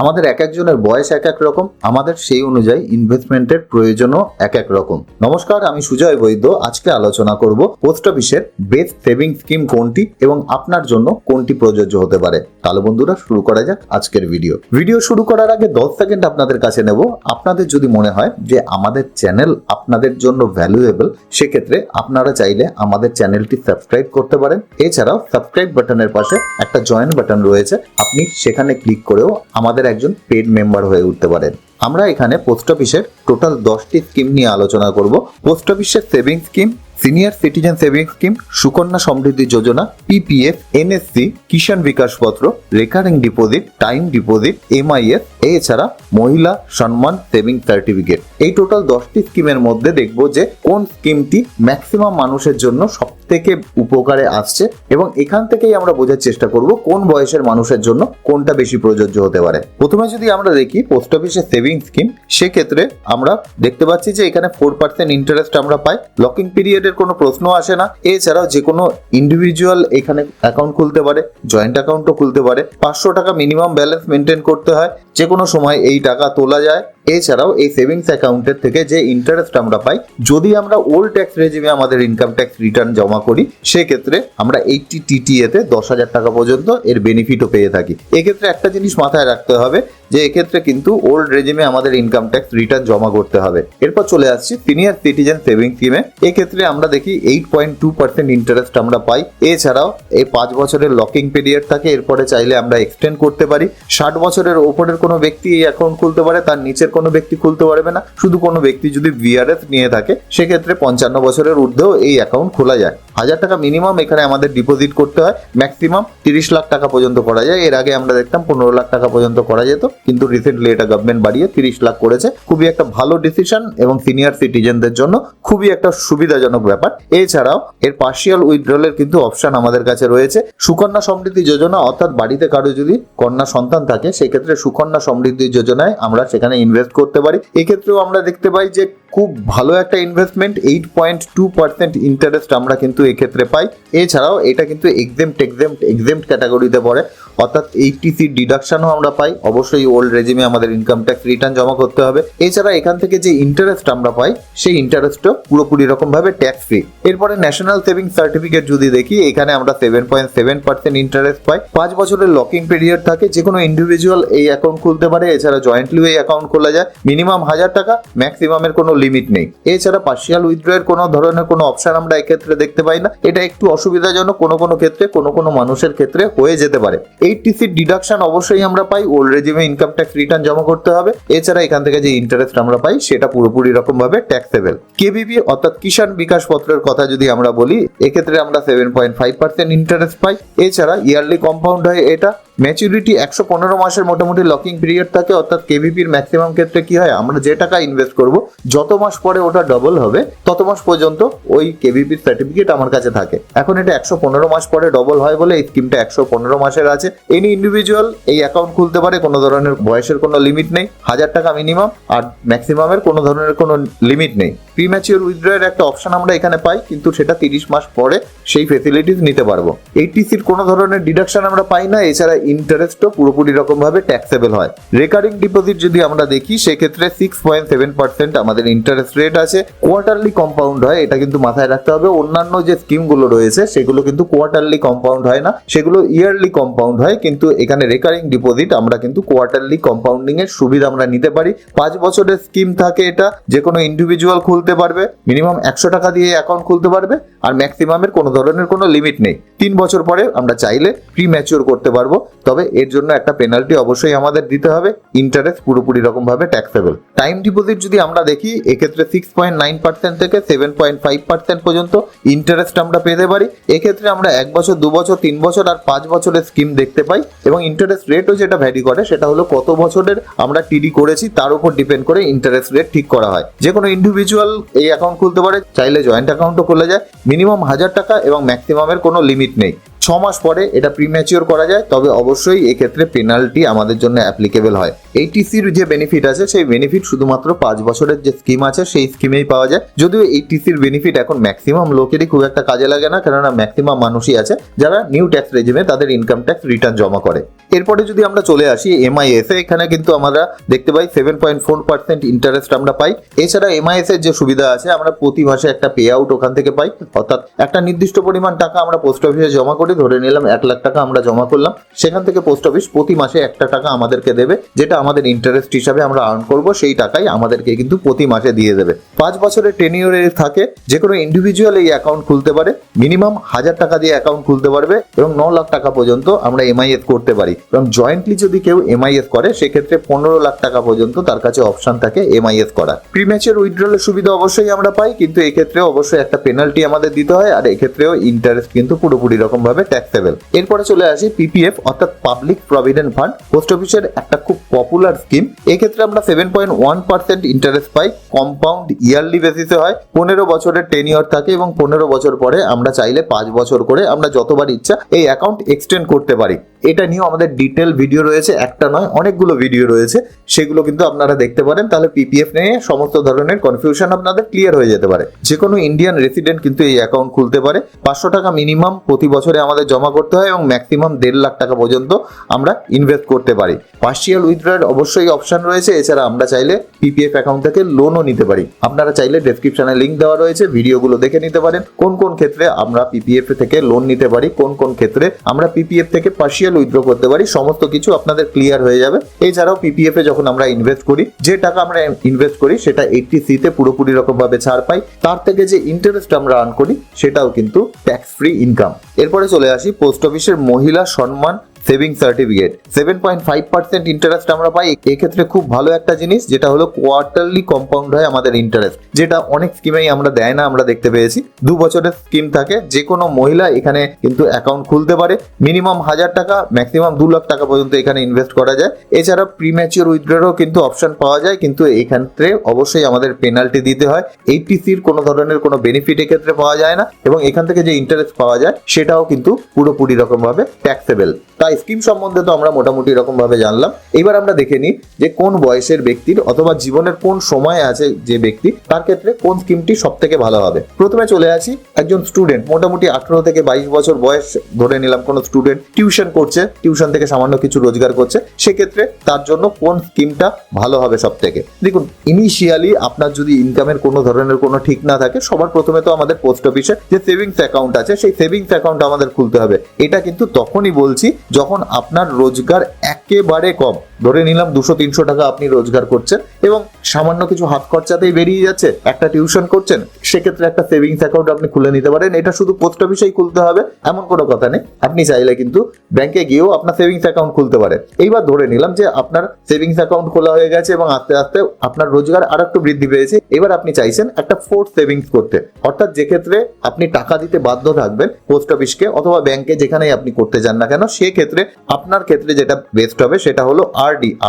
আমাদের এক একজনের বয়স এক এক রকম, আমাদের সেই অনুযায়ী ইনভেস্টমেন্টের প্রয়োজনও এক এক রকম। নমস্কার, আমি সুজয় বৈদ্য। আজকে আলোচনা করব পোস্ট অফিসের বেস্ট সেভিং স্কিম কোনটি এবং আপনার জন্য কোনটি প্রযোজ্য হতে পারে। তাহলে বন্ধুরা, শুরু করা যাক আজকের ভিডিও ভিডিও শুরু করার আগে দশ সেকেন্ড আপনাদের কাছে নেব। আপনাদের যদি মনে হয় যে আমাদের চ্যানেল আপনাদের জন্য ভ্যালুয়েবল সেক্ষেত্রে আপনারা চাইলে আমাদের চ্যানেলটি সাবস্ক্রাইব করতে পারেন। এছাড়াও সাবস্ক্রাইব বাটনের পাশে একটা জয়েন বাটন রয়েছে। আপনি সেখানে ক্লিক করেও আমাদের একজন পেড মেম্বার হয়ে উঠতে পারেন। আমরা এখানে পোস্ট অফিসের টোটাল দশটি স্কিম নিয়ে আলোচনা করব। পোস্ট অফিসের savings scheme senior citizen saving scheme, Sukanya Samriddhi Yojana PPF NSC Kisan Vikas Patra, recurring deposit, time deposit MIF এছাড়া মহিলা সম্মান সেভিং সার্টিফিকেট। এই টোটাল দশটি স্কিমের মধ্যে দেখব যে কোন স্কিমটি ম্যাক্সিমাম মানুষের জন্য সব থেকে উপকারে আসছে এবং এখান থেকেই আমরা বোঝার চেষ্টা করব কোন বয়সের মানুষের জন্য কোনটা বেশি প্রযোজ্য হতে পারে। প্রথমে যদি আমরা দেখি পোস্ট অফিসের সেভিং স্কিম, সেক্ষেত্রে আমরা দেখতে পাচ্ছি যে এখানে ফোর পার্সেন্ট ইন্টারেস্ট আমরা পাই। লকিং পিরিয়ডের কোনো প্রশ্ন আসে না। এছাড়াও যে কোনো ইন্ডিভিজুয়াল এখানে অ্যাকাউন্ট খুলতে পারে জয়েন্ট অ্যাকাউন্টও খুলতে পারে। পাঁচশো টাকা মিনিমাম ব্যালেন্স মেনটেন করতে হয়। যে কোনো সময় এই টাকা তোলা যায়। এছাড়াও এই সেভিংস অ্যাকাউন্টের থেকে যে ইন্টারেস্ট আমরা পাই, যদি আমরা ওল্ড ট্যাক্স রেজিমে আমাদের ইনকাম ট্যাক্স রিটার্ন জমা করি, সেক্ষেত্রে আমরা এইটটি টিটিএতে দশ হাজার টাকা পর্যন্ত এর বেনিফিটও পেয়ে থাকি। এক্ষেত্রে একটা জিনিস মাথায় রাখতে হবে যে এক্ষেত্রে কিন্তু ওল্ড রেজিমে আমাদের ইনকাম ট্যাক্স রিটার্ন জমা করতে হবে। এরপর চলে আসছি সিনিয়র সিটিজেন সেভিং স্কিমে এক্ষেত্রে আমরা দেখি eight point two percent interest আমরা পাই। এছাড়াও এই পাঁচ বছরের লকিং পিরিয়ড থাকে, এরপরে চাইলে আমরা এক্সটেন্ড করতে পারি। ষাট বছরের ওপরের কোনো ব্যক্তি এই অ্যাকাউন্ট খুলতে পারে, তার নিচের কোনো ব্যক্তি খুলতে পারবে না। শুধু কোনো ব্যক্তি যদি ভিআরএস নিয়ে থাকে, সেক্ষেত্রে পঞ্চান্ন বছরের ঊর্ধ্বেও এই অ্যাকাউন্ট খোলা যায়। হাজার টাকা মিনিমাম এখানে আমাদের ডিপোজিট করতে হয়। ম্যাক্সিমাম তিরিশ লাখ টাকা পর্যন্ত করা যায়। এর আগে আমরা দেখতাম পনেরো লাখ টাকা পর্যন্ত করা যেত। কিন্তু রিসেন্টলি এটা গভর্নমেন্ট বাড়িয়ে তিরিশ লাখ করেছে। খুবই একটা ভালো ডিসিশন এবং সিনিয়র সিটিজেনদের জন্য খুবই একটা সুবিধাজনক ব্যাপার। এছাড়াও এর পার্শিয়াল উইথড্রলের কিন্তু অপশন আমাদের কাছে রয়েছে। সুকন্যা সমৃদ্ধি যোজনা, অর্থাৎ বাড়িতে কারও যদি কন্যা সন্তান থাকে, সেক্ষেত্রে সুকন্যা সমৃদ্ধি যোজনায় আমরা সেখানে ইনভেস্ট করতে পারি। এক্ষেত্রেও আমরা দেখতে পাই যে খুব ভালো একটা investment eight point two percent interest আমরা কিন্তু এক্ষেত্রে পাই। এছাড়াও এটা কিন্তু এক্সেমট এক্সেমট এক্সেমট ক্যাটাগরিতে পড়ে। অর্থাৎ এইটিসি ডিডাকশনও আমরা পাই। অবশ্যই ওল্ড রেজিমে আমাদের ইনকাম ট্যাক্স রিটার্ন জমা করতে হবে। এছাড়া এখান থেকে যে ইন্টারেস্ট আমরা পাই, সেই ইন্টারেস্টও পুরোপুরি রকম ভাবে ট্যাক্স ফ্রি এরপরে ন্যাশনাল সেভিং সার্টিফিকেট যদি দেখি, এখানে আমরা seven point seven percent interest পাই। পাঁচ বছরের লকিং পিরিয়ড থাকে যে কোনো ইন্ডিভিজুয়াল এই অ্যাকাউন্ট খুলতে পারে। এছাড়া জয়েন্টলিও এই অ্যাকাউন্ট খোলা যায়। মিনিমাম হাজার টাকা ম্যাক্সিমামের কোনো লিমিট নেই। এছাড়া পার্সিয়াল উইথড্রয়ের কোনো ধরনের কোনো অপশন আমরা এক্ষেত্রে দেখতে পাই না। এটা একটু অসুবিধাজনক, কোনো কোনো ক্ষেত্রে, কোনো কোনো মানুষের ক্ষেত্রে হয়ে যেতে পারে। এইটিসি ডিডাকশন অবশ্যই আমরা পাই ওল্ড রেজিমে ইনকাম ট্যাক্স রিটার্ন জমা করতে হবে। এছাড়া এখান থেকে যে ইন্টারেস্ট আমরা পাই, সেটা পুরোপুরি রকম ভাবে ট্যাক্সেবল কেবিবি অর্থাৎ কিষাণ বিকাশ পত্রের কথা যদি আমরা বলি, এক্ষেত্রে আমরা seven point five percent interest পাই। এছাড়া ইয়ারলি কম্পাউন্ড হয় এটা। ম্যাচুরিটি একশো পনেরো মাসের মোটামুটি লকিং পিরিয়ড থাকে, অর্থাৎ কেভিপির ম্যাক্সিমাম ক্ষেত্রে কি হয়, আমরা যে টাকা ইনভেস্ট করব, যত মাস পরে ওটা ডবল হবে, তত মাস পর্যন্ত ওই কেভিপির সার্টিফিকেট আমার কাছে থাকে। এখন এটা একশো পনেরো মাস পরে ডবল হয় বলে এই স্কিমটা একশো পনেরো মাসের আছে। এনি ইন্ডিভিজুয়াল এই অ্যাকাউন্ট খুলতে পারে, কোনো ধরনের বয়সের কোনো লিমিট নেই, হাজার টাকা মিনিমাম আর ম্যাক্সিমামের কোনো ধরনের কোনো লিমিট নেই। প্রি প্রিম্যাচিওর উইথড্রয়ের একটা অপশন আমরা এখানে পাই, কিন্তু সেটা তিরিশ মাস পরে সেই ফেসিলিটিস নিতে পারব। এইটিসির কোনো ধরনের ডিডাকশন আমরা পাই না, এছাড়া ইন্টারেস্টও পুরোপুরি রকমভাবে ট্যাক্সেবল হয়। রেকারিং ডিপোজিট যদি আমরা দেখি, সেক্ষেত্রে সিক্স পয়েন্ট সেভেন পার্সেন্ট আমাদের ইন্টারেস্ট রেট আছে কোয়ার্টারলি কম্পাউন্ড হয়, এটা কিন্তু মাথায় রাখতে হবে। অন্যান্য যে স্কিমগুলো রয়েছে, সেগুলো কিন্তু কোয়ার্টারলি কম্পাউন্ড হয় না। সেগুলো ইয়ারলি কম্পাউন্ড হয়, কিন্তু এখানে রেকারিং ডিপোজিট আমরা কিন্তু কোয়ার্টারলি কম্পাউন্ডিং এর সুবিধা আমরা নিতে পারি। পাঁচ বছরের স্কিম থাকে এটা যে কোনো ইন্ডিভিজুয়াল খুলতে পারবে মিনিমাম একশো টাকা দিয়ে অ্যাকাউন্ট খুলতে পারবে, আর ম্যাক্সিমামের কোনো ধরনের কোনো লিমিট নেই। তিন বছর পরে আমরা চাইলে প্রি ম্যাচিওর করতে পারব, তবে এর জন্য একটা পেনাল্টি অবশ্যই আমাদের দিতে হবে ইন্টারেস্ট পুরোপুরি রকম ভাবে ট্যাক্সেবল টাইম ডিপোজিট যদি আমরা দেখি এক্ষেত্রে সিক্স পয়েন্ট নাইন পার্সেন্ট থেকে সেভেন পয়েন্ট ফাইভ পার্সেন্ট পর্যন্ত ইন্টারেস্ট আমরা পেতে পারি। এক্ষেত্রে আমরা এক বছর, দু বছর, তিন বছর আর পাঁচ বছরের স্কিম দেখতে পাই এবং ইন্টারেস্ট রেটও যেটা ভ্যারি করে সেটা হলো কত বছরের আমরা টিডি করেছি তার উপর ডিপেন্ড করে ইন্টারেস্ট রেট ঠিক করা হয়। যে কোনো ইন্ডিভিজুয়াল এই অ্যাকাউন্ট খুলতে পারে, চাইলে জয়েন্ট অ্যাকাউন্টও খোলা যায়। মিনিমাম হাজার টাকা এবং ম্যাক্সিমামের কোনো লিমিট নেই। ছ মাস পরে এটা প্রিম্যাচিওর করা যায়, তবে অবশ্যই এক্ষেত্রে পেনাল্টি আমাদের জন্য অ্যাপ্লিকেবল হয়। এইটিসির যে বেনিফিট আছে, সেই বেনিফিট শুধুমাত্র পাঁচ বছরের যে স্কিম আছে, সেই স্কিমেই পাওয়া যায়। যদিও এইটিসির বেনিফিট এখন ম্যাক্সিমাম লোকেরই খুব একটা কাজে লাগে না, কেননা ম্যাক্সিমাম মানুষই আছে। যারা নিউ ট্যাক্স রেজিমে তাদের ইনকাম ট্যাক্স রিটার্ন জমা করে। এরপরে যদি আমরা চলে আসি এমআইএস এখানে কিন্তু আমরা দেখতে পাই seven point four percent interest আমরা পাই। এছাড়া এমআইএস এর যে সুবিধা আছে, আমরা প্রতি মাসে একটা পে আউট ওখান থেকে পাই। অর্থাৎ একটা নির্দিষ্ট পরিমাণ টাকা আমরা পোস্ট অফিসে জমা করি ধরে নিলাম এক লাখ টাকা আমরা জমা করলাম। সেখান থেকে পোস্ট অফিস প্রতি মাসে একটা টাকা আমাদেরকে দেবে, যেটা আমাদের ইন্টারেস্ট হিসাবে আমরা আর্ন করব, সেই টাকাই আমাদেরকে কিন্তু প্রতি মাসে দিয়ে দেবে। পাঁচ বছরের টেনিওরে থাকে যে কোনো ইন্ডিভিজুয়াল এই অ্যাকাউন্ট খুলতে পারে মিনিমাম হাজার টাকা দিয়ে অ্যাকাউন্ট খুলতে পারবে, এবং ন লাখ টাকা পর্যন্ত আমরা এমআইএস করতে পারি। এবং জয়েন্টলি যদি কেউ এমআইএস করে, সেক্ষেত্রে পনেরো লাখ টাকা পর্যন্ত তার কাছে অপশন থাকে এমআইএস করা প্রিম্যাচের উইথড্রলের সুবিধা অবশ্যই আমরা পাই, কিন্তু এক্ষেত্রে অবশ্যই একটা পেনাল্টি আমাদের দিতে হয়, আর এক্ষেত্রেও ইন্টারেস্ট কিন্তু পুরোপুরি রকম ভাবে ট্যাক্সেবল এরপরে চলে আসি পিপিএফ অর্থাৎ পাবলিক প্রভিডেন্ট ফান্ড পোস্ট অফিসের একটা খুব পপুলার স্কিম এক্ষেত্রে আমরা seven point one percent interest পাই। কম্পাউন্ড ইয়ারলি বেসিসে হয়। পনেরো বছরের টেনিয়র থাকে এবং পনেরো বছর পরে আমরা চাইলে পাঁচ বছর করে আমরা যতবার ইচ্ছা এই অ্যাকাউন্ট এক্সটেন্ড করতে পারি। এটা নিয়েও আমাদের ডিটেল ভিডিও রয়েছে। একটা নয়, অনেকগুলো ভিডিও রয়েছে। সেগুলো কিন্তু আপনারা দেখতে পারেন। তাহলে পিপিএফ নিয়ে সমস্ত ধরনের কনফিউশন আপনাদের ক্লিয়ার হয়ে যেতে পারে। যে কোনো ইন্ডিয়ান রেসিডেন্ট কিন্তু এই অ্যাকাউন্ট খুলতে পারে। পাঁচশো টাকা মিনিমাম প্রতি বছরে আমাদের জমা করতে হয় এবং ম্যাক্সিমাম দেড় লাখ টাকা পর্যন্ত আমরা ইনভেস্ট করতে পারি। পার্সিয়াল উইথড্রয়ের অবশ্যই অপশন রয়েছে, এছাড়া আমরা চাইলে পিপিএফ অ্যাকাউন্ট থেকে লোনও নিতে পারি। আপনারা চাইলে ডেসক্রিপশনে লিঙ্ক দেওয়া রয়েছে, ভিডিওগুলো দেখে নিতে পারেন, কোন কোন ক্ষেত্রে আমরা পিপিএফ থেকে লোন নিতে পারি, কোন কোন ক্ষেত্রে আমরা পিপিএফ থেকে পার্সিয়াল উইথড্র করতে পারি, সমস্ত কিছু আপনাদের ক্লিয়ার হয়ে যাবে। এছাড়াও পিপিএফ এ যখন আমরা ইনভেস্ট করি, যে টাকা আমরা ইনভেস্ট করি, সেটা এইটটি সিতে পুরোপুরি রকম ভাবে ছাড় পাই। তার থেকে যে ইন্টারেস্ট আমরা আর্ন করি, সেটাও কিন্তু ট্যাক্স ফ্রি ইনকাম এরপরে চলে আসি পোস্ট অফিসের Mahila Samman saving certificate seven point five percent interest আমরা পাই। এক্ষেত্রে খুব ভালো একটা জিনিস, যেটা হলো কোয়ার্টারলি কম্পাউন্ড হয় আমাদের ইন্টারেস্ট যেটা অনেক স্কিমেই আমরা দেয় না, আমরা দেখতে পেয়েছি। দু বছরের স্কিম থাকে যে কোনো মহিলা এখানে কিন্তু অ্যাকাউন্ট খুলতে পারে। মিনিমাম হাজার টাকা ম্যাক্সিমাম দু লাখ টাকা পর্যন্ত এখানে ইনভেস্ট করা যায়। এছাড়া প্রিম্যাচিওর উইথড্রোরও কিন্তু অপশন পাওয়া যায়, কিন্তু এক্ষেত্রে অবশ্যই আমাদের পেনাল্টি দিতে হয়। এইটিসির কোনো ধরনের কোনো বেনিফিট এক্ষেত্রে পাওয়া যায় না, এবং এখান থেকে যে ইন্টারেস্ট পাওয়া যায়, সেটাও কিন্তু পুরোপুরি রকমভাবে ট্যাক্সেবল তাই স্কিম সম্বন্ধে তো আমরা মোটামুটি এরকম ভাবে জানলাম। এবার আমরা দেখে নিই যে কোন বয়সের ব্যক্তির অথবা জীবনের কোন সময় আছে যে ব্যক্তি, তার ক্ষেত্রে কোন স্কিমটি সব থেকে ভালো হবে। প্রথমে চলে আসি একজন স্টুডেন্ট মোটামুটি আঠারো থেকে বাইশ বছর বয়স ধরে নিলাম কোনো স্টুডেন্ট টিউশন করছে টিউশন থেকে সামান্য কিছু রোজগার করছে, সেক্ষেত্রে তার জন্য কোন স্কিমটা ভালো হবে সব থেকে দেখুন ইনিশিয়ালি আপনার যদি ইনকামের কোনো ধরনের কোনো ঠিক না থাকে, সবার প্রথমে তো আমাদের পোস্ট অফিসে যে সেভিংস অ্যাকাউন্ট আছে, সেই সেভিংস অ্যাকাউন্ট আমাদের খুলতে হবে। এটা কিন্তু তখনই বলছি যখন আপনার রোজগার একেবারে কম, ধরে নিলাম দুশো, তিনশো টাকা আপনি রোজগার করছেন এবং সামান্য কিছু হাত খরচাতেই বেরিয়ে যাচ্ছে, একটা টিউশন করছেন, সেক্ষেত্রে একটা সেভিংস অ্যাকাউন্ট আপনি খুলে নিতে পারেন। এটা শুধু পোস্ট অফিসেই খুলতে হবে, এমন কোনো কথা নেই। আপনি চাইলে কিন্তু ব্যাংকে গিয়েও আপনার সেভিংস অ্যাকাউন্ট খুলতে পারেন। এইবার ধরে নিলাম যে আপনার সেভিংস অ্যাকাউন্ট খোলা হয়ে গেছে এবং আস্তে আস্তে আপনার রোজগার আর একটু বৃদ্ধি পেয়েছে, এবার আপনি চাইছেন একটা ফোর্থ সেভিংস করতে। অর্থাৎ যে ক্ষেত্রে আপনি টাকা দিতে বাধ্য থাকবেন, পোস্ট অফিসকে অথবা ব্যাংকে যেখানেই আপনি করতে যান না কেন সেক্ষেত্রে আপনার ক্ষেত্রে যেটা বেস্ট হবে সেটা হলো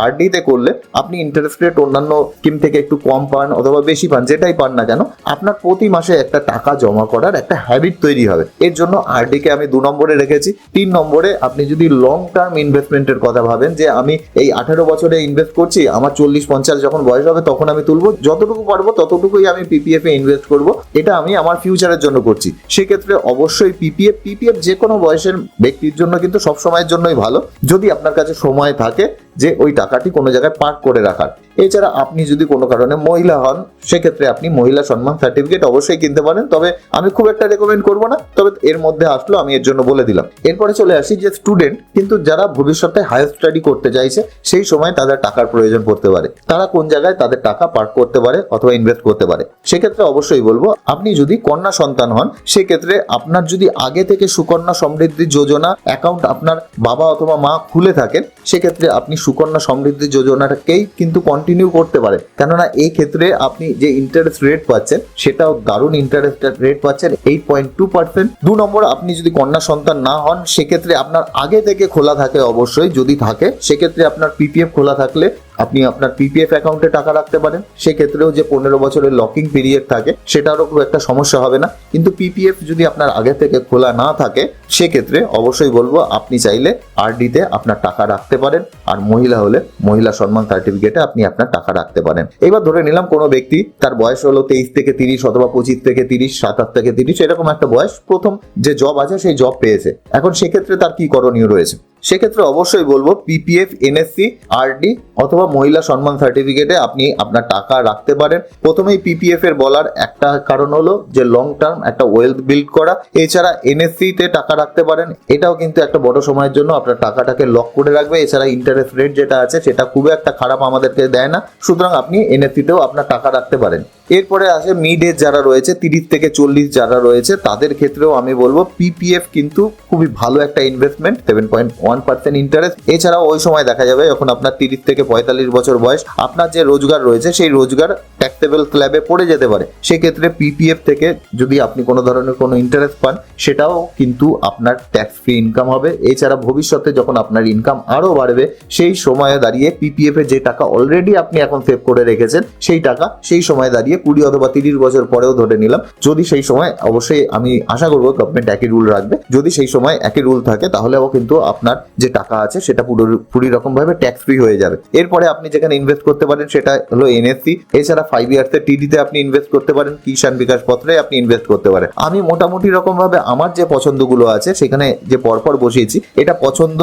আরডি তে করলে আপনি ইন্টারেস্ট রেট অন্যান্য স্কিম থেকে একটু কম পান অথবা বেশি পান, যেটাই পান না কেন, আপনার প্রতি মাসে একটা টাকা জমা করার একটা হ্যাবিট তৈরি হবে। এর জন্য আরডি কে আমি দু নম্বরে রেখেছি। তিন নম্বরে আপনি যদি লং টার্ম ইনভেস্টমেন্টের কথা ভাবেন, যে আমি এই আঠারো বছরে ইনভেস্ট করছি, আমার চল্লিশ পঞ্চাশ যখন বয়স হবে তখন আমি তুলবো, যতটুকু পারব ততটুকুই আমি পিপিএফ এ ইনভেস্ট করব, এটা আমি আমার ফিউচারের জন্য করছি। সেক্ষেত্রে অবশ্যই পিপিএফ পিপিএফ যে কোনো বয়সের ব্যক্তির জন্য কিন্তু সব সময়ের জন্যই ভালো। যদি আপনার কাছে সময় থাকে যে ওই টাকাটি কোনো জায়গায় পার্ক করে রাখার। এছাড়া আপনি যদি কোনো কারণে মহিলা হন, সেক্ষেত্রে আপনি মহিলা সম্মান সার্টিফিকেট অবশ্যই কিনতে পারেন। তবে আমি খুব একটা রেকমেন্ড করব না। তবে এর মধ্যে আসলো, আমি এর জন্য বলে দিলাম। এরপরে চলে আসি যে স্টুডেন্ট কিন্তু যারা ভবিষ্যতে হায়ার স্টাডি করতে চাইছে, সেই সময় তাদের টাকার প্রয়োজন পড়তে পারে। তারা কোন জায়গায় তাদের টাকা পার্ক করতে পারে অথবা ইনভেস্ট করতে পারে? সেক্ষেত্রে অবশ্যই বলব, আপনি যদি কন্যা সন্তান হন, সেক্ষেত্রে আপনার যদি আগে থেকে সুকন্যা সমৃদ্ধি যোজনা অ্যাকাউন্ট আপনার বাবা অথবা মা খুলে থাকেন, সেক্ষেত্রে আপনি সুকন্যা সমৃদ্ধি যোজনাটাকেই কিন্তু কন্টিনিউ করতে পারে। কেননা এই ক্ষেত্রে আপনি যে ইন্টারেস্ট রেট পাচ্ছেন, সেটাও দারুণ ইন্টারেস্ট রেট পাচ্ছেন এইট পয়েন্ট টু পার্সেন্ট দু নম্বর, আপনি যদি কন্যা সন্তান না হন, সেক্ষেত্রে আপনার আগে থেকে খোলা থাকে অবশ্যই, যদি থাকে, সেক্ষেত্রে আপনার পিপিএফ খোলা থাকলে আপনি আপনার পিপিএফ অ্যাকাউন্টে টাকা রাখতে পারেন। সেক্ষেত্রেও যে পনেরো বছরের লকিং পিরিয়ড থাকে, সেটারও খুব একটা সমস্যা হবে না। কিন্তু পিপিএফ যদি আপনার আগে থেকে খোলা না থাকে, সেক্ষেত্রে অবশ্যই বলব, আপনি চাইলে আরডিতে আপনার টাকা রাখতে পারেন। আর মহিলা হলে মহিলা সম্মান সার্টিফিকেটে আপনি আপনার টাকা রাখতে পারেন। এবার ধরে নিলাম কোনো ব্যক্তি, তার বয়স হলো তেইশ থেকে তিরিশ অথবা পঁচিশ থেকে তিরিশ, সাতাশ থেকে তিরিশ, এরকম একটা বয়স, প্রথম যে জব আছে, সেই জব পেয়েছে। এখন সেক্ষেত্রে তার কি করণীয় রয়েছে? সেক্ষেত্রে অবশ্যই বলব পিপিএফ এনএসসি আরডি অথবা মহিলা সম্মান সার্টিফিকেটে আপনি আপনার টাকা রাখতে পারেন। প্রথমেই পিপিএফ এর বলার একটা কারণ হলো যে লং টার্ম একটা ওয়েলথ বিল্ড করা। এছাড়া এনএসসি তে টাকা রাখতে পারেন। এটাও কিন্তু একটা বড় সময়ের জন্য আপনার টাকাটাকে লক করে রাখবে। এছাড়া ইন্টারেস্ট রেট যেটা আছে সেটা খুব একটা খারাপ আমাদেরকে দেয় না। সুতরাং আপনি এনএসসি তেও আপনার টাকা রাখতে পারেন। এরপরে আসে মিড এজ যারা রয়েছে, তিরিশ থেকে চল্লিশ যারা রয়েছে, তাদের ক্ষেত্রেও আমি বলব পিপিএফ কিন্তু খুবই ভালো একটা investment seven point one percent interest এছাড়াও ওই সময় দেখা যাবে যখন আপনার তিরিশ থেকে পঁয়তাল্লিশ বছর বয়স, আপনার যে রোজগার রয়েছে, সেই রোজগার ট্যাক্সেবল স্ল্যাবে পড়ে যেতে পারে। সেক্ষেত্রে পিপিএফ থেকে যদি আপনি কোনো ধরনের কোনো ইন্টারেস্ট পান, সেটাও কিন্তু আপনার ট্যাক্স ফ্রি ইনকাম হবে। এছাড়া ভবিষ্যতে যখন আপনার ইনকাম আরও বাড়বে, সেই সময়ে দাঁড়িয়ে পিপিএফ এ যে টাকা অলরেডি আপনি এখন সেভ করে রেখেছেন, সেই টাকা সেই সময় দাঁড়িয়ে কুড়ি অথবা তিরিশ বছর পরেও ধরে নিলাম। যদি সেই সময়, অবশ্যই আমি আশা করব গভর্নমেন্ট একই রুল রাখবে। যদি সেই সময় একই রুল থাকে, তাহলেও কিন্তু আপনার যে টাকা আছে, সেটা পুরো, পুরি রকম ভাবে ট্যাক্স ফ্রি হয়ে যাবে। এরপরে আপনি যেখানে ইনভেস্ট করতে পারেন, সেটা হলো এনএসসি এছাড়া ফাইভ ইয়ার্স এর টিডিতে আপনি ইনভেস্ট করতে পারেন, কিষাণ বিকাশ পত্রে আপনি ইনভেস্ট করতে পারেন। আমি মোটামুটি রকম ভাবে আমার যে পছন্দগুলো আছে, সেখানে যে পরপর বসিয়েছি, এটা পছন্দ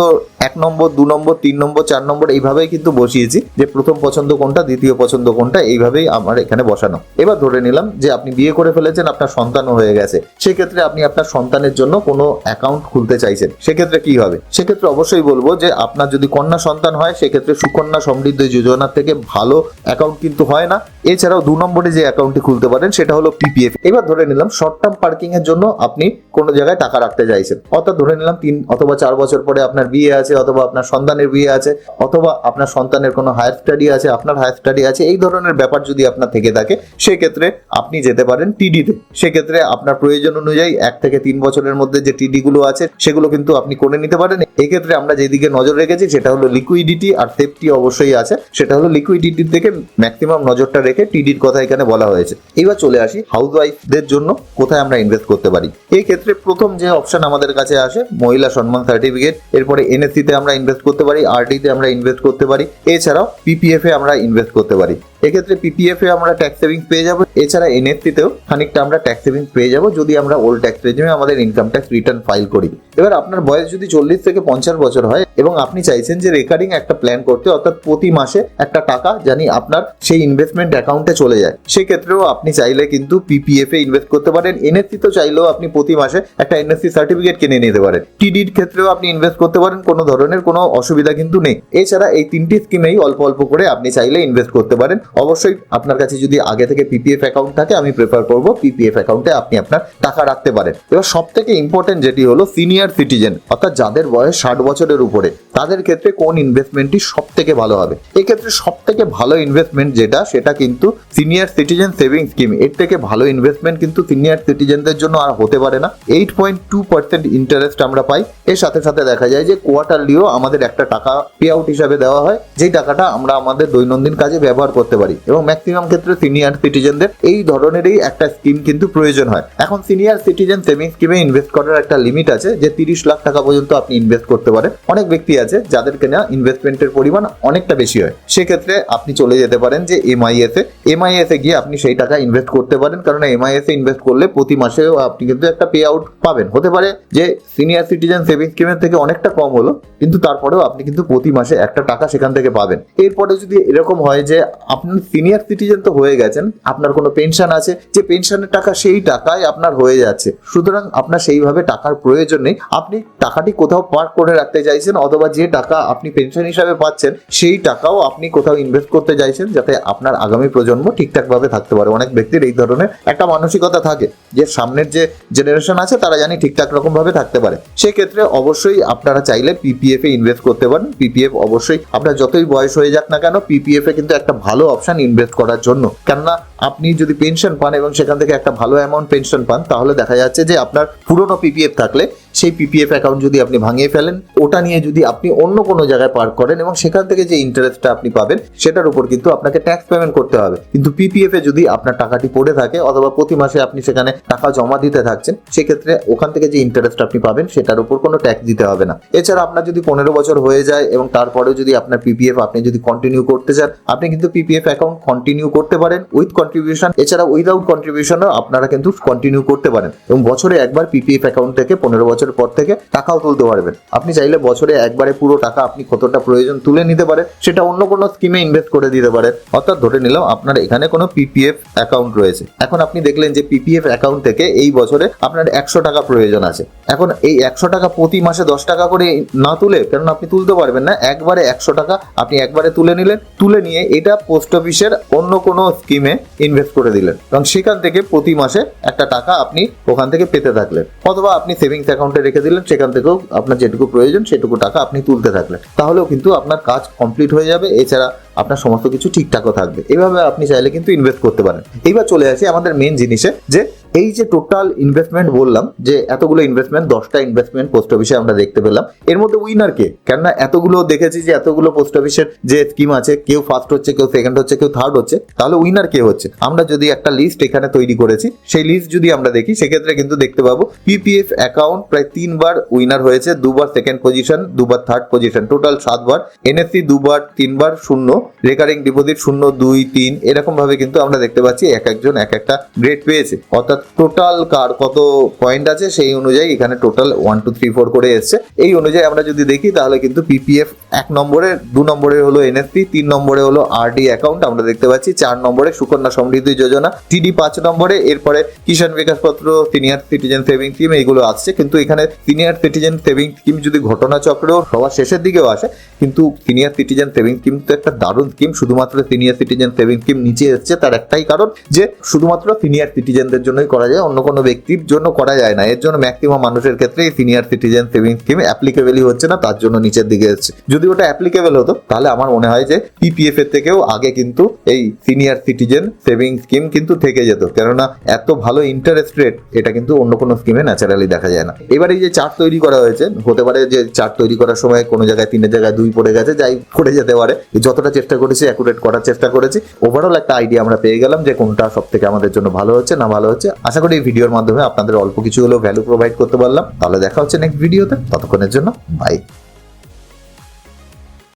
এক নম্বর, দু নম্বর, তিন নম্বর, চার নম্বর, এইভাবেই কিন্তু বসিয়েছি। যে প্রথম পছন্দ কোনটা, দ্বিতীয় পছন্দ কোনটা, এইভাবেই আমার এখানে বসানো। এবার ধরে নিলাম যে আপনি বিয়ে করে ফেলেছেন, আপনার সন্তানও হয়ে গেছে। সেক্ষেত্রে আপনি আপনার সন্তানের জন্য কোনো অ্যাকাউন্ট খুলতে চাইছেন। সেক্ষেত্রে কি হবে? সেক্ষেত্রে অবশ্যই বলব যে আপনার যদি কন্যা সন্তান হয়, সেক্ষেত্রে সুকন্যা সমৃদ্ধ যোজনা থেকে ভালো অ্যাকাউন্ট কিন্তু হয় না। এছাড়াও দু নম্বরে যে অ্যাকাউন্টটি খুলতে পারেন, সেটা হলো পিপিএফ এবার ধরে নিলাম শর্ট টার্ম পার্কিং এর জন্য আপনি কোনো জায়গায় টাকা রাখতে চাইছেন। অর্থাৎ ধরে নিলাম, তিন অথবা চার বছর পরে আপনার বিয়ে আছে, অথবা আপনার সন্তানের বিয়ে আছে, অথবা আপনার সন্তানের কোনো হায়ার স্টাডি আছে, আপনার হায়ার স্টাডি আছে, এই ধরনের ব্যাপার যদি আপনার থেকে থাকে সেক্ষেত্রে আপনি যেতে পারেন টিডিতে। সেক্ষেত্রে আপনার প্রয়োজন অনুযায়ী এক থেকে তিন বছরের মধ্যে যে টিডি গুলো আছে, সেগুলো কিন্তু আপনি করে নিতে পারেন। এক্ষেত্রে আমরা যেদিকে নজর রেখেছি, সেটা হলো লিকুইডিটি আর সেফটি অবশ্যই আছে। সেটা হলো লিকুইডিটির থেকে ম্যাক্সিমাম নজরটা রেখে টিডির কথা এখানে বলা হয়েছে। এবার চলে আসি হাউস ওয়াইফদের জন্য, কোথায় আমরা ইনভেস্ট করতে পারি? এই ক্ষেত্রে প্রথম যে অপশন আমাদের কাছে আসে, মহিলা সম্মান সার্টিফিকেট এরপরে এনএসসি তে আমরা ইনভেস্ট করতে পারি আরডি তে আমরা ইনভেস্ট করতে পারি। এছাড়াও পিপিএফ এ আমরা ইনভেস্ট করতে পারি। এক্ষেত্রে পিপিএফ এ আমরা ট্যাক্স সেভিং পেয়ে যাব। এছাড়া এনএফসি তেও খানিকটা আমরা ট্যাক্স সেভিং পেয়ে যাব, যদি আমরা ওল্ড ট্যাক্স রেজিমে আমাদের ইনকাম ট্যাক্স রিটার্ন ফাইল করি। এবার আপনার বয়স যদি চল্লিশ থেকে পঞ্চাশ বছর হয় এবং আপনি চাইছেন যে রেকারিং একটা প্ল্যান করতে, অর্থাৎ প্রতি মাসে একটা টাকা জানি আপনার সেই ইনভেস্টমেন্ট অ্যাকাউন্টে চলে যায়। সেক্ষেত্রেও আপনি চাইলে কিন্তু পিপিএফ এ ইনভেস্ট করতে পারেন। এনএসসি তো চাইলেও আপনি প্রতি মাসে একটা এনএসসি সার্টিফিকেট কিনে নিতে পারেন। টিডির ক্ষেত্রেও আপনি ইনভেস্ট করতে পারেন, কোনো ধরনের কোনো অসুবিধা কিন্তু নেই। এছাড়া এই তিনটি স্কিমেই অল্প অল্প করে আপনি চাইলে ইনভেস্ট করতে পারেন। অবশ্যই আপনার কাছে যদি আগে থেকে পিপিএফ অ্যাকাউন্ট থাকে, আমি প্রেফার করব পিপিএফ অ্যাকাউন্টে আপনি আপনার টাকা রাখতে পারেন। এবার সব থেকে ইম্পর্টেন্ট যেটি হলো সিনিয়র সিটিজেন অর্থাৎ যাদের বয়স ষাট বছরের উপরে, তাদের ক্ষেত্রে কোন ইনভেস্টমেন্টটি সব থেকে ভালো হবে? এক্ষেত্রে সব থেকে ভালো ইনভেস্টমেন্ট যেটা, সেটা কিন্তু সিনিয়র সিটিজেন সেভিং স্কিম এর থেকে ভালো ইনভেস্টমেন্ট কিন্তু সিনিয়র সিটিজেনদের জন্য আর হতে পারে না। Eight point two percent interest আমরা পাই। এর সাথে সাথে দেখা যায় যে কোয়ার্টারলিও আমাদের একটা টাকা পে আউট হিসাবে দেওয়া হয়। যেই টাকাটা আমরা আমাদের দৈনন্দিন কাজে ব্যবহার করতে পারি। এবং ম্যাক্সিমাম ক্ষেত্রে সিনিয়র সিটিজেনদের এই ধরনেরই একটা স্কিম কিন্তু প্রয়োজন হয়। এখন সিনিয়র সিটিজেন সেভিং স্কিমে ইনভেস্ট করার একটা লিমিট আছে, যে তিরিশ লাখ টাকা পর্যন্ত আপনি ইনভেস্ট করতে পারেন। অনেক ব্যক্তি আছে যাদের কিনা ইনভেস্টমেন্টের পরিমাণ অনেকটা বেশি হয়। সেক্ষেত্রে আপনি চলে যেতে পারেন যে এমআইএস এ। এমআইএস এ গিয়ে আপনি সেই টাকা ইনভেস্ট করতে পারেন। কারণ এমআইএস এ ইনভেস্ট করলে প্রতি মাসেও আপনি কিন্তু একটা পে আউট পাবেন। হতে পারে যে সিনিয়র সিটিজেন সেভিং স্কিমের থেকে অনেকটা কম হলো, কিন্তু তারপরেও আপনি কিন্তু প্রতি মাসে একটা টাকা সেখান থেকে পাবেন। এরপরে যদি এরকম হয় যে আপনি সিনিয়র সিটিজেন তো হয়ে গেছেন, আপনার কোনো পেনশন আছে, যে পেনশনের টাকা সেই টাকায় আপনার হয়ে যাচ্ছে। সুতরাং আপনার সেইভাবে টাকার প্রয়োজন নেই। আপনি টাকাটি কোথাও পার্ক করে রাখতে চাইছেন অথবা যে টাকা আপনি পেনশন হিসাবে পাচ্ছেন, সেই টাকাও আপনি কোথাও ইনভেস্ট করতে চাইছেন যাতে আপনার আগামী প্রজন্ম ঠিকঠাকভাবে থাকতে পারে। অনেক ব্যক্তির এই ধরনের একটা মানসিকতা থাকে যে সামনের যে জেনারেশন আছে, তারা জানি ঠিকঠাক রকম ভাবে থাকতে পারে। সেক্ষেত্রে অবশ্যই আপনারা চাইলে পিপিএফ এ ইনভেস্ট করতে পারেন। পিপিএফ অবশ্যই আপনার যতই বয়স হয়ে যাক না কেন পিপিএফ এ কিন্তু একটা ভালো অপশন ইনভেস্ট করার জন্য। কেননা আপনি যদি পেনশন পান এবং সেখান থেকে একটা ভালো অ্যামাউন্ট পেনশন পান, তাহলে দেখা যাচ্ছে যে আপনার পুরোনো পিপিএফ থাকলে সেই পিপিএফ অ্যাকাউন্ট যদি আপনি ভাঙিয়ে ফেলেন, ওটা নিয়ে যদি আপনি অন্য কোনো জায়গায় পার্ক করেন এবং সেখান থেকে যে ইন্টারেস্টটা আপনি পাবেন, সেটার উপর কিন্তু আপনাকে ট্যাক্স পেমেন্ট করতে হবে। কিন্তু পিপিএফ এ যদি আপনার টাকাটি পড়ে থাকে অথবা প্রতি মাসে আপনি সেখানে টাকা জমা দিতে থাকছেন, সেক্ষেত্রে ওখান থেকে যে ইন্টারেস্ট আপনি পাবেন, সেটার উপর কোনো ট্যাক্স দিতে হবে না। এছাড়া আপনার যদি পনেরো বছর হয়ে যায় এবং তারপরেও যদি আপনার পিপিএফ আপনি যদি কন্টিনিউ করতে চান, আপনি কিন্তু পিপিএফ অ্যাকাউন্ট কন্টিনিউ করতে পারেন উইথ কন্ট্রিবিউশন এছাড়া উইদাউট কন্ট্রিবিউশনও আপনারা কিন্তু কন্টিনিউ করতে পারেন এবং বছরে একবার পিপিএফ অ্যাকাউন্ট থেকে পনেরো বছর পর থেকে টাকাও তুলতে পারবেন। আপনি চাইলে বছরে একবারে পুরো টাকা আপনি কতটা প্রয়োজন তুলে নিতে পারেন, সেটা অন্য কোনো স্কিমে ইনভেস্ট করে দিতে পারেন। অর্থাৎ ধরে নিলাম আপনার এখানে কোনো পিপিএফ অ্যাকাউন্ট রয়েছে। এখন আপনি দেখলেন যে পিপিএফ অ্যাকাউন্ট থেকে এই বছরে আপনার একশো টাকা প্রয়োজন আছে। এখন এই একশো টাকা প্রতি মাসে দশ টাকা করে না তুলে কারণ আপনি তুলতে পারবেন না, একবারে একশো টাকা আপনি একবারে তুলে নিলেন। তুলে নিয়ে এটা পোস্ট অফিসের অন্য কোনো স্কিমে ইনভেস্ট করে দিলেন। এবং সেখান থেকে প্রতি মাসে একটা টাকা আপনি ওখান থেকে পেতে থাকলেন। অথবা আপনি সেভিংস অ্যাকাউন্টে রেখে দিলেন, সেখান থেকেও আপনার যেটুকু প্রয়োজন, সেটুকু টাকা আপনি তুলতে থাকলেন। তাহলেও কিন্তু আপনার কাজ কমপ্লিট হয়ে যাবে, এছাড়া আপনার সমস্ত কিছু ঠিকঠাকও থাকবে। এইভাবে আপনি চাইলে কিন্তু ইনভেস্ট করতে পারেন। এইবার চলে আসি আমাদের মেন জিনিসে, যে এই যে টোটাল ইনভেস্টমেন্ট বললাম, যে এতগুলো ইনভেস্টমেন্ট দশটা ইনভেস্টমেন্ট পোস্ট অফিসে আমরা দেখতে পেলাম, এর মধ্যে উইনার কে? কেননা এতগুলো দেখেছি যে এতগুলো পোস্ট অফিসের যে স্কিম আছে, কেউ ফার্স্ট হচ্ছে, কেউ সেকেন্ড হচ্ছে, কেউ থার্ড হচ্ছে, তাহলে উইনার কে হচ্ছে? আমরা যদি একটা লিস্ট এখানে তৈরি করেছি, সেই লিস্ট যদি আমরা দেখি, সেক্ষেত্রে কিন্তু দেখতে পাবো পিপিএফ অ্যাকাউন্ট প্রায় তিনবার উইনার হয়েছে, দুবার সেকেন্ড পজিশন দুবার থার্ড পজিশন টোটাল সাতবার এনএসসি দুবার, তিনবার শূন্য রেকারিং ডিপোজিট শূন্য, দুই, তিন এরকম ভাবে কিন্তু আমরা দেখতে পাচ্ছি এক একজন এক একটা গ্রেড পেয়েছে। অর্থাৎ টোটাল কার কত পয়েন্ট আছে, সেই অনুযায়ী এখানে total one two three four করে এসছে। এই অনুযায়ী আমরা যদি দেখি, তাহলে কিন্তু পিপিএফ এক নম্বরে, দু নম্বরে হলো এনএসপি তিন নম্বরে হলো আরডি অ্যাকাউন্ট আমরা দেখতে পাচ্ছি। চার নম্বরে সুকন্যা সমৃদ্ধি যোজনা টিডি পাঁচ নম্বরে, এরপরে কিষাণ বিকাশ পত্র সিনিয়র সিটিজেন সেভিং স্কিম এইগুলো আসছে। কিন্তু এখানে সিনিয়র সিটিজেন সেভিং স্কিম যদি ঘটনা চক্রেও সবার শেষের দিকেও আসে, কিন্তু সিনিয়র সিটিজেন সেভিং স্কিম তো একটা দারুণ স্কিম শুধুমাত্র সিনিয়র সিটিজেন সেভিং স্কিম নিচে এসছে, তার একটাই কারণ যে শুধুমাত্র সিনিয়র সিটিজেনদের জন্যই করা যায়, অন্য কোনো ব্যক্তির জন্য করা যায় না। এর জন্য ম্যাক্সিমাম মানুষের ক্ষেত্রে এই সিনিয়র সিটিজেন সেভিংস স্কিম অ্যাপ্লিকেবলই হচ্ছে না, তার জন্য নিচের দিকে এসছে। যদি ওটা অ্যাপ্লিকেবল হতো, তাহলে আমার মনে হয় যে পিপিএফ এর থেকেও আগে কিন্তু এই সিনিয়র সিটিজেন সেভিং স্কিম কিন্তু থেকে যেত। কেননা এত ভালো ইন্টারেস্ট রেট এটা কিন্তু অন্য কোনো স্কিমে ন্যাচারালি দেখা যায় না। এবার এই যে চার্ট তৈরি করা হয়েছে, হতে পারে যে চার্ট তৈরি করার সময় কোনো জায়গায়, তিনের জায়গায় দুই পড়ে গেছে, যাই পড়ে যেতে পারে। যতটা চেষ্টা করেছি অ্যাকুরেট করার চেষ্টা করেছি। ওভারঅল একটা আইডিয়া আমরা পেয়ে গেলাম যে কোনটা সব থেকে আমাদের জন্য ভালো হচ্ছে, না ভালো হচ্ছে। আশা করি এই ভিডিওর মাধ্যমে আপনাদের অল্প কিছু হলেও ভ্যালু প্রোভাইড করতে পারলাম। তাহলে দেখা হচ্ছে নেক্সট ভিডিওতে ততক্ষণের জন্য বাই